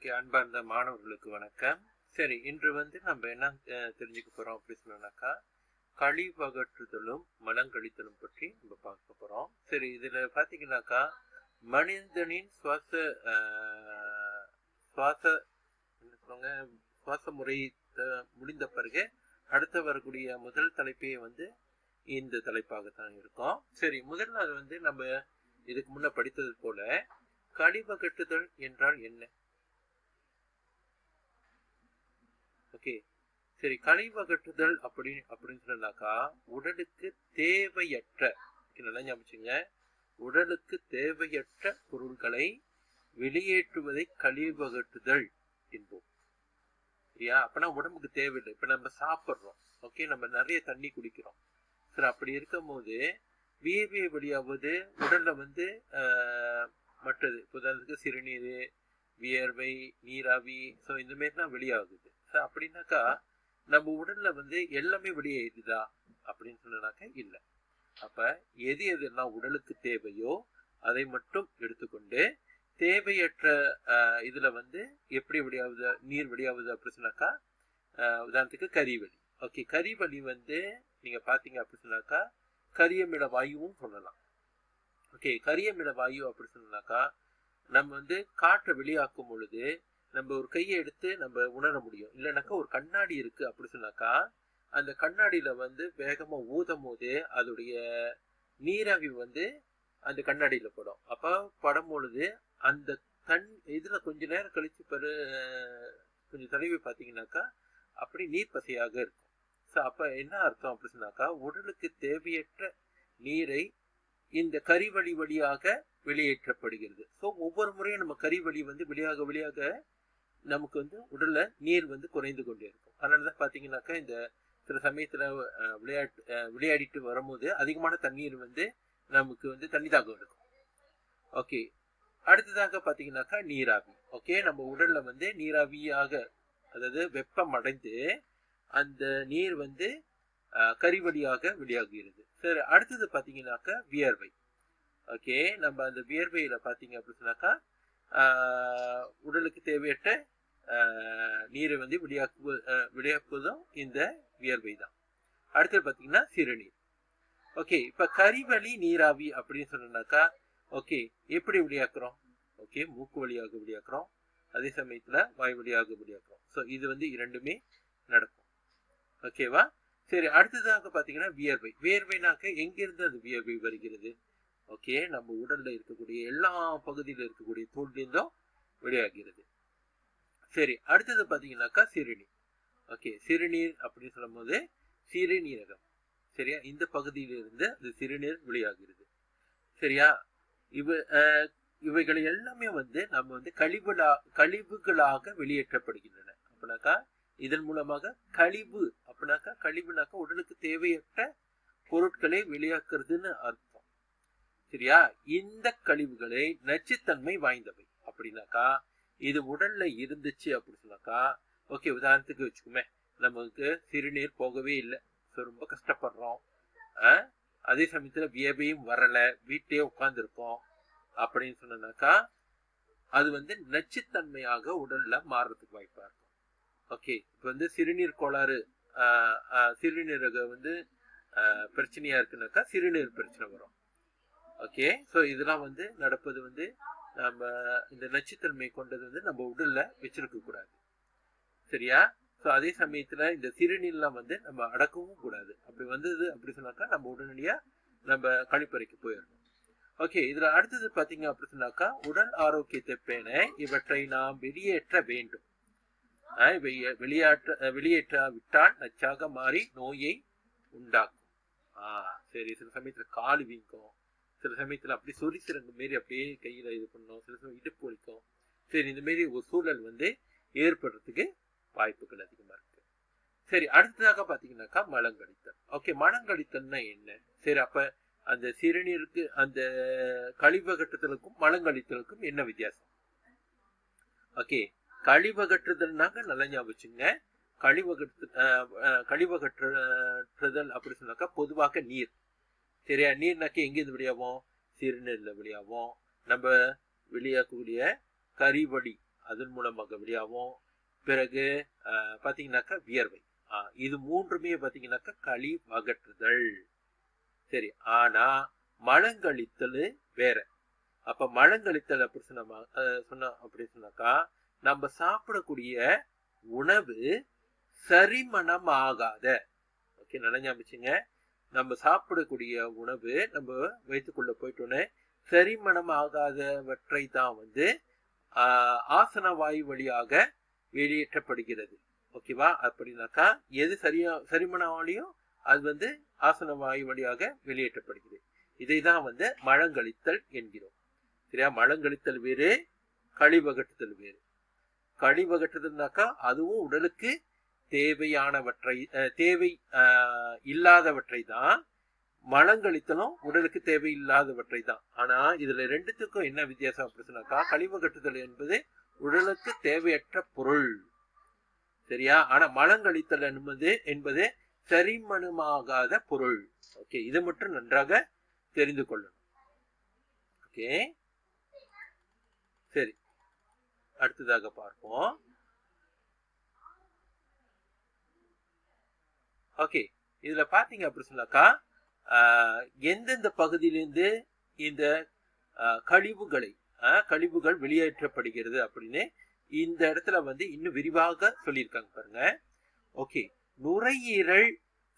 Okay அன்பார்ந்த மாணவர்களுக்கு வணக்கம். சரி இன்று வந்து நம்ம என்ன தெரிஞ்சுக்க போறோம் அப்படின்னு சொன்னோம்னாக்கா கழிவகற்றுதலும் மலங்கழித்தலும் பற்றி நம்ம பார்க்க போறோம். சரி இதுல பாத்தீங்கன்னாக்கா மனிதனின் சுவாச சுவாச என்ன சொல்லுவாங்க சுவாச முறை முடிந்த பிறகு அடுத்து வரக்கூடிய முதல் தலைப்பே வந்து இந்த தலைப்பாகத்தான் இருக்கும். சரி முதல்ல அது வந்து நம்ம இதுக்கு முன்ன படித்தது போல கழிவகட்டுதல் என்றால் என்ன? ஓகே. சரி கழிவகட்டுதல் அப்படி அப்படின்னு சொன்னாக்கா உடலுக்கு தேவையற்ற நல்லா ஞாபகம் உடலுக்கு தேவையற்ற பொருள்களை வெளியேற்றுவதை கழிவகட்டுதல் என்போம். சரியா? அப்பனா உடம்புக்கு தேவையில்லை. இப்ப நம்ம சாப்பிட்றோம். ஓகே நம்ம நிறைய தண்ணி குடிக்கிறோம். சரி அப்படி இருக்கும்போது வியர்வை வழியாவது உடல்ல வந்து ஆஹ், மற்றது உதாரணத்துக்கு சிறுநீர் வியர்வை நீராவி ஸோ இந்த மாதிரிலாம் வெளியாகுது. அப்படின்னாக்கா நம்ம உடல்ல வந்து எல்லாமே வெளியேறுதா அப்படின்னு சொன்னாக்கா இல்லை. அப்ப எது எதெல்லாம் உடலுக்கு தேவையோ அதை மட்டும் எடுத்துக்கொண்டு தேவையற்ற இதுல வந்து எப்படி வெளியாகுது நீர் வெளியாகுது அப்படின்னு சொன்னாக்கா உதாரணத்துக்கு கரிவலி ஓகே கரிவலி வந்து நீங்க பாத்தீங்க அப்படின்னு சொன்னாக்கா கரியமில வாயுவும் சொல்லலாம். ஓகே கரியமிட வாயு அப்படின்னு சொன்னாக்கா நம்ம வந்து காற்றை வெளியாக்கும் பொழுது நம்ம ஒரு கையை எடுத்து நம்ம உணர முடியும். இல்லைனாக்கா ஒரு கண்ணாடி இருக்கு அப்படி சொன்னாக்கா அந்த கண்ணாடியில வந்து வேகமா ஊதும் போது அதோடைய நீராவி வந்து அந்த கண்ணாடியில படும். அப்ப படம் பொழுது அந்த தண் இதுல கொஞ்ச நேரம் கழிச்சு பெரு கொஞ்சம் தடவி பார்த்தீங்கன்னாக்கா அப்படி நீர் பசையாக இருக்கும். ஸோ அப்ப என்ன அர்த்தம் அப்படி சொன்னாக்கா உடலுக்கு தேவையற்ற நீரை இந்த கறிவழி வழியாக வெளியேற்றப்படுகிறது. ஸோ ஒவ்வொரு முறையும் நம்ம கரிவழி வந்து வெளியாக வெளியாக நமக்கு வந்து உடல்ல நீர் வந்து குறைந்து கொண்டே இருக்கும். அதனால தான் பார்த்தீங்கன்னாக்கா இந்த சில சமயத்தில் விளையாட்டு விளையாடிட்டு வரும்போது அதிகமான தண்ணீர் வந்து நமக்கு வந்து தண்ணி தாகம் இருக்கும் ஓகே. அடுத்ததாக பார்த்தீங்கன்னாக்கா நீராவி. ஓகே? நம்ம உடல்ல வந்து நீராவியாக அதாவது வெப்பம் அடைந்து அந்த நீர் வந்து அஹ், கரிவழியாக வெளியாகுகிறது சரி அடுத்தது பார்த்தீங்கன்னாக்கா வியர்வை. ஓகே? நம்ம அந்த வியர்வையில் பார்த்தீங்க அப்படின்னாக்கா சொன்னாக்கா உடலுக்கு தேவையற்ற நீரை வந்து வெளியாக்கு விளையாக்குவதும் இந்த வியர்வை தான் அடுத்தது பார்த்தீங்கன்னா சிறுநீர். ஓகே இப்போ கரிவழி நீராவி அப்படின்னு சொன்னோம்னாக்கா ஓகே எப்படி வெளியாக்குறோம்? ஓகே மூக்கு வழியாக விளையாக்குறோம். அதே சமயத்தில் வாய் வழியாக விளையாக்குறோம். ஸோ இது வந்து இரண்டுமே நடக்கும். ஓகேவா சரி அடுத்ததாக பார்த்தீங்கன்னா வியர்வை. வியர்வைனாக்க எங்கிருந்து அது வியர்வை வருகிறது? ஓகே நம்ம உடலில் இருக்கக்கூடிய எல்லா பகுதியில் இருக்கக்கூடிய தோல்லிருந்தும் வெளியாகிறது. சரி அடுத்தது பாத்தீங்கன்னாக்கா சிறுநீர் ஓகே சிறுநீர் அப்படின்னு சொல்லும்போது சிறுநீரகம். சரியா? இந்த பகுதியிலிருந்து அது சிறுநீர் வெளியாகிறது. சரியா? இவ அஹ், இவைகள் எல்லாமே வந்து நம்ம வந்து கழிவுகளா கழிவுகளாக வெளியேற்றப்படுகின்றன. அப்படின்னாக்கா இதன் மூலமாக கழிவு அப்படின்னாக்கா கழிவுனாக்கா உடலுக்கு தேவையற்ற பொருட்களை வெளியாக்குறதுன்னு அர்த்தம். சரியா? இந்த கழிவுகளை நச்சுத்தன்மை வாய்ந்தவை. அப்படின்னாக்கா இது உடல்ல இருந்துச்சு அப்படின்னு சொன்னாக்கா ஓகே உதாரணத்துக்கு வச்சுக்குமே நமக்கு சிறுநீர் போகவே இல்லை. ஸோ ரொம்ப கஷ்டப்படுறோம். அதே சமயத்துல வியர்வையும் வரல. வீட்டிலே உட்காந்துருக்கோம் அப்படின்னு சொன்னாக்கா அது வந்து நச்சுத்தன்மையாக உடல்ல மாறுறதுக்கு வாய்ப்பா இருக்கும். ஓகே இப்போ வந்து சிறுநீர் கோளாறு ஆஹ், சிறுநீரக வந்து பிரச்சனையா இருக்குனாக்கா சிறுநீர் பிரச்சனை வரும். ஓகே ஸோ இதெல்லாம் வந்து நடப்பது வந்து நம்ம இந்த நச்சுத்தன்மை கொண்டது வந்து நம்ம உடல்ல வச்சிருக்க கூடாது. சரியா? ஸோ அதே சமயத்துல இந்த சிறுநீர்லாம் வந்து நம்ம அடக்கவும் கூடாது. அப்படி வந்தது அப்படி சொன்னாக்கா நம்ம உடனடியா நம்ம கழிப்பறைக்கு போயிடணும் ஓகே இதுல அடுத்தது பாத்தீங்க அப்படி சொன்னாக்கா உடல் ஆரோக்கியத்தை பேண இவற்றை நாம் வெளியேற்ற வேண்டும். வெளியாற்ற வெளியேற்ற விட்டால் நச்சாக மாறி நோயை உண்டாக்கும். ஆஹ் சரி சில சமயத்துல கால் வீங்கும். சில சமயத்துல அப்படி சொறி சிறங்கு மாரி அப்படியே கையில இது பண்ணும். சில சமயம் இடுப்பு வலிக்கும். சரி இந்தமாரி ஒரு சூழல் வந்து ஏற்படுறதுக்கு வாய்ப்புகள் அதிகமா இருக்கு. சரி அடுத்ததாக பாத்தீங்கன்னாக்கா மலங்கடித்தல். ஓகே மலங்கடித்தல்னா என்ன? சரி அப்போ அந்த சிறுநீருக்கு அந்த கழிவகட்டுதலுக்கும் மலங்கடித்தலுக்கும் என்ன வித்தியாசம்? ஓகே கழிவகற்றுதல்னாக்க நல்லா ஞாபகம் வச்சுங்க. கழிவகற்று கழிவகற்றுதல் அப்படி சொன்னாக்கா பொதுவாக நீர். சரியா? நீர்னாக்க எங்கேருந்து வெளியாகும்? சிறுநீரில் வெளியாகும். நம்ம வெளியாகக்கூடிய கறிவடி அதன் மூலமாக வெளியாகும். பிறகு பார்த்தீங்கன்னாக்கா வியர்வை. இது மூன்றுமே பார்த்தீங்கன்னாக்கா களி அகற்றுதல் சரி ஆனா மலங்கழித்தல் வேற. அப்ப மலங்கழித்தல் அப்படி சொன்ன சொன்ன அப்படி சொன்னாக்கா நம்ம சாப்பிடக்கூடிய உணவு சரிமணமாகாத ஓகே நல்லா நம்ம சாப்பிடக்கூடிய உணவு நம்ம வயிற்றுக்குள்ள போயிட்டோன்னே செரிமணம் ஆகாதவற்றை தான் வந்து ஆசன வாயு வழியாக வெளியேற்றப்படுகிறது. ஓகேவா? அப்படின்னாக்கா எது சரியா செரிமணம் அது வந்து ஆசன வாயு வழியாக வெளியேற்றப்படுகிறது. இதை தான் வந்து மழங்கழித்தல் என்கிறோம். சரியா? மழங்கழித்தல் வேறு கழிவகட்டுதல் வேறு. கழிவகட்டுதல்னாக்கா அதுவும் உடலுக்கு தேவையானவற்றை தேவை இல்லாதவற்றை தான் மலங்கழித்தலும் உடலுக்கு தேவையில்லாதவற்றை தான். ஆனா இதுல ரெண்டுத்துக்கும் என்ன வித்தியாசம் அப்படின்னு சொன்னாக்கா கழிவகட்டுதல் என்பது உடலுக்கு தேவையற்ற பொருள். சரியா? ஆனா மலங்கழித்தல் என்பது என்பது செரிமணமாகாத பொருள். ஓகே இது மட்டும் நன்றாக தெரிந்து கொள்ளணும். ஓகே? சரி. அடுத்ததாக பார்ப்போம். ஓகே இதுல பாத்தீங்க அப்படி சொன்னாக்கா எந்தெந்த பகுதியிலிருந்து இந்த கழிவுகளை கழிவுகள் வெளியேற்றப்படுகிறது அப்படின்னு இந்த இடத்துல வந்து இன்னும் விரிவாக சொல்லியிருக்காங்க பாருங்க. ஓகே நுரையீரல்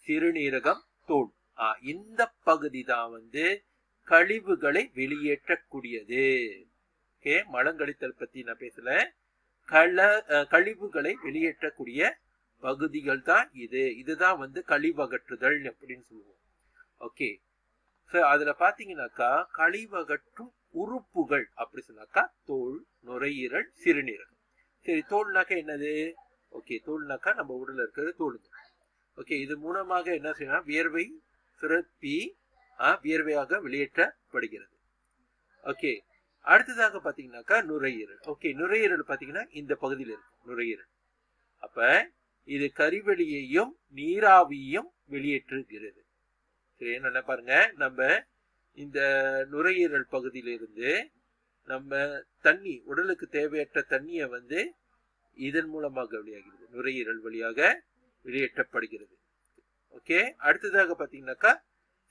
சிறுநீரகம் தோல். இந்த பகுதி தான் வந்து கழிவுகளை வெளியேற்றக்கூடியது. ஓகே மலங்கழித்தல் பத்தி நான் பேசல. கல கழிவுகளை வெளியேற்றக்கூடிய பகுதிகள் தான் இது. இதுதான் வந்து கழிவகற்றுதல் அப்படின்னு சொல்லுவோம். ஓகே ஸோ அதில் பார்த்தீங்கன்னாக்கா கழிவகற்றும் உறுப்புகள் அப்படி சொன்னாக்கா தோல் நுரையீரல் சிறுநீரகம். சரி தோல்னாக்கா என்னது? ஓகே தோல்னாக்கா நம்ம உடலில் இருக்கிறது தோலுங்க. ஓகே இது மூலமாக என்ன செய்யணும் வியர்வை சுரப்பி வியர்வையாக வெளியேற்றப்படுகிறது. ஓகே அடுத்ததாக பார்த்தீங்கன்னாக்கா நுரையீரல். ஓகே நுரையீரல் பார்த்தீங்கன்னா இந்த பகுதியில் இருக்கும் நுரையீரல். அப்போ இது கரிவெளியையும் நீராவியையும் வெளியேற்றுகிறது. சரி என்ன பாருங்க நம்ம இந்த நுரையீரல் பகுதியிலிருந்து நம்ம தண்ணி உடலுக்கு தேவையற்ற தண்ணியை வந்து இதன் மூலமாக வெளியாகிறது. நுரையீரல் வழியாக வெளியேற்றப்படுகிறது. ஓகே? அடுத்ததாக பார்த்தீங்கன்னாக்கா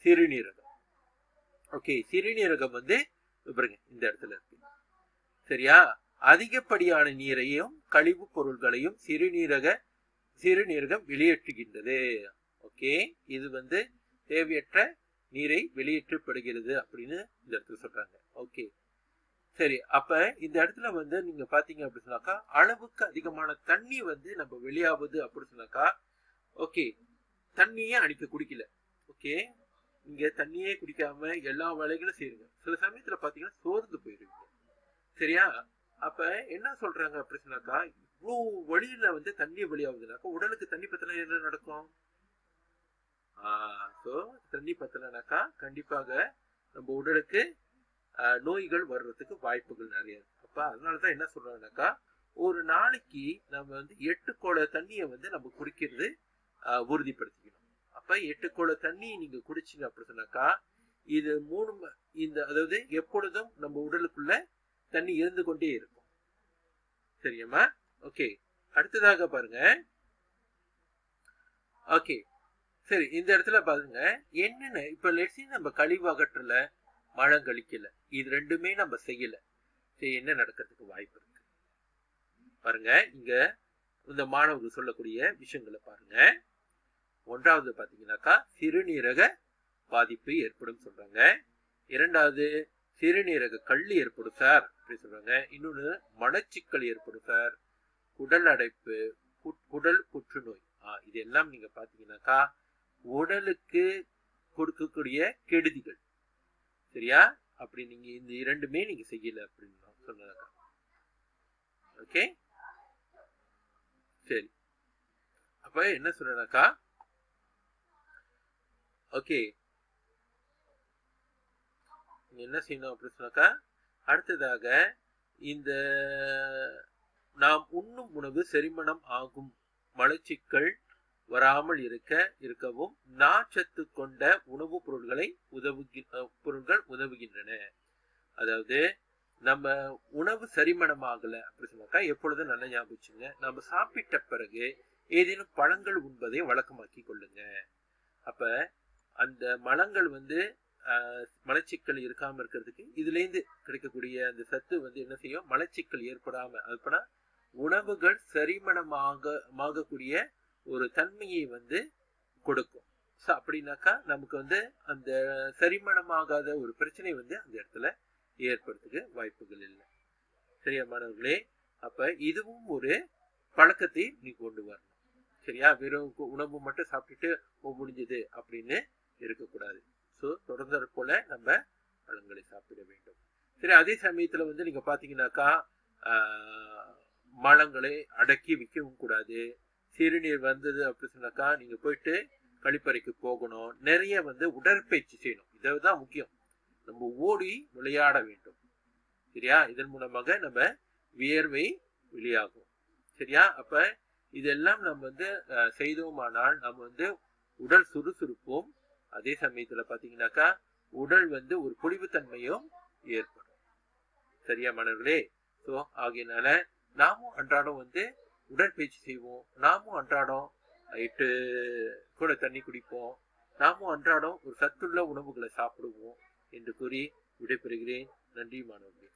சிறுநீரகம். ஓகே? சிறுநீரகம் வந்து பாருங்க இந்த இடத்துல இருக்கு. சரியா? அதிகப்படியான நீரையும் கழிவுப் பொருள்களையும் சிறுநீரக சிறுநீரகம் வெளியேற்றுகின்றது. ஓகே இது வந்து தேவையற்ற நீரை வெளியேற்றப்படுகிறது அப்படின்னு இந்த இடத்துல சொல்றாங்க. ஓகே சரி அப்ப இந்த இடத்துல வந்து நீங்க பாத்தீங்க அப்படி சொன்னாக்கா அளவுக்கு அதிகமான தண்ணி வந்து நம்ம வெளியாகுது அப்படின்னு சொன்னாக்கா ஓகே தண்ணியே அடிக்க குடிக்கல. ஓகே நீங்க தண்ணியே குடிக்காம எல்லா வேலைகளும் செய்யுங்க சில சமயத்துல பாத்தீங்கன்னா சோர்ந்து போயிருவீங்க. சரியா? அப்ப என்ன சொல்றாங்க அப்படி சொன்னாக்கா இவ்வளோ வழியில வந்து தண்ணி வெளியாகுதுனாக்கா உடலுக்கு தண்ணி பத்தல என்ன நடக்கும்? ஸோ தண்ணி பத்தலைனாக்கா கண்டிப்பாக நம்ம உடலுக்கு நோய்கள் வர்றதுக்கு வாய்ப்புகள் நிறைய இருக்கு. அப்ப அதனாலதான் என்ன சொல்றாங்கனாக்கா ஒரு நாளைக்கு நம்ம வந்து எட்டு கோல தண்ணியை வந்து நம்ம குடிக்கிறது உறுதிப்படுத்திக்கணும். அப்ப எட்டு கோல தண்ணி நீங்க குடிச்சீங்க அப்படி சொன்னாக்கா இது மூணு இந்த அதாவது எப்பொழுதும் நம்ம உடலுக்குள்ள தண்ணி இருந்து கொண்டே இருக்கும். சரியாம்மா? ஓகே அடுத்ததாக பாருங்க. ஓகே சரி இந்த இடத்துல பாருங்க. என்னென்ன இப்ப லெட்ஸி நம்ம கழிவு அகற்றல மழை கழிக்கல. இது ரெண்டுமே நம்ம செய்யல. சரி என்ன நடக்கிறதுக்கு வாய்ப்பு இருக்கு? பாருங்க இங்க இந்த மாணவர்கள் சொல்லக்கூடிய விஷயங்களை பாருங்க. ஒன்றாவது பாத்தீங்கன்னாக்கா சிறுநீரக பாதிப்பு ஏற்படும் சொல்றாங்க. இரண்டாவது சிறுநீரக கல் ஏற்படும் சார் அப்படி சொல்றாங்க. இன்னொன்னு மலச்சிக்கல் ஏற்படும் சார் குடல் அடைப்பு குடல் புற்றுநோய். ஆ, இது எல்லாம் நீங்க பாத்தீங்கன்னாக்கா உடலுக்கு கொடுக்கக்கூடிய கெடுதிகள். சரியா? அப்படி நீங்க இந்த இரண்டுமே நீங்க செய்யல அப்படின்னு சொன்னதாக்கா ஓகே? சரி. அப்ப என்ன சொல்றேனாக்கா ஓகே. என்ன செய்யணும் அப்படின்னு சொன்னாக்கா அடுத்ததாக இந்த நாம் உண்ணும் உணவு செரிமணம் ஆகும் மலச்சிக்கல் வராமல் இருக்க இருக்கவும் நாச்சத்து கொண்ட உணவுப் பொருட்களை உதவுகி பொருட்கள் உதவுகின்றன. அதாவது நம்ம உணவு செரிமானம் ஆகலை அப்படின்னு சொன்னாக்கா எப்பொழுதும் நல்லா ஞாபகம் நம்ம சாப்பிட்ட பிறகு ஏதேனும் பழங்கள் உண்பதை வழக்கமாக்கி கொள்ளுங்க. அப்ப அந்த மலங்கள் வந்து மலச்சிக்கல் இருக்காம இருக்கிறதுக்கு இதுலேருந்து கிடைக்கக்கூடிய அந்த சத்து வந்து என்ன செய்யும்? மலச்சிக்கல் ஏற்படாம அதுபடா உணவுகள் செரிமணமாக ஆகக்கூடிய ஒரு தன்மையை வந்து கொடுக்கும். ஸோ அப்படின்னாக்கா நமக்கு வந்து அந்த செரிமணமாகாத ஒரு பிரச்சனை வந்து அந்த இடத்துல ஏற்படுறதுக்கு வாய்ப்புகள் இல்லை. சரியா மாணவர்களே? அப்ப இதுவும் ஒரு பழக்கத்தை நீ கொண்டு வரணும். சரியா? வெறும் உணவு மட்டும் சாப்பிட்டுட்டு முடிஞ்சது அப்படின்னு இருக்கக்கூடாது. ஸோ தொடர்ந்து போல நம்ம பழங்களை சாப்பிட வேண்டும். சரி அதே சமயத்தில் வந்து நீங்கள் பார்த்தீங்கன்னாக்கா மலங்களை அடக்கி விற்கவும் கூடாது. சிறுநீர் வந்தது அப்படின்னு சொன்னாக்கா நீங்கள் போயிட்டு கழிப்பறைக்கு போகணும். நிறைய வந்து உடற்பயிற்சி செய்யணும். இதை தான் முக்கியம். நம்ம ஓடி விளையாட வேண்டும். சரியா? இதன் மூலமாக நம்ம வியர்வை வெளியாகும். சரியா? அப்போ இதெல்லாம் நம்ம வந்து செய்தோமானால் நம்ம வந்து உடல் சுறுசுறுப்பும் அதே சமயத்துல பாத்தீங்கன்னாக்கா உடல் வந்து ஒரு பொழிவுத்தன்மையும் ஏற்படும். சரியா மாணவர்களே? ஸோ ஆகையினால நாமும் அன்றாடம் வந்து உடற்பயிற்சி செய்வோம். நாமும் அன்றாடம் நைட்டு கூட தண்ணி குடிப்போம். நாமும் அன்றாடம் ஒரு சத்துள்ள உணவுகளை சாப்பிடுவோம் என்று கூறி விடைபெறுகிறேன். நன்றி மாணவர்களே.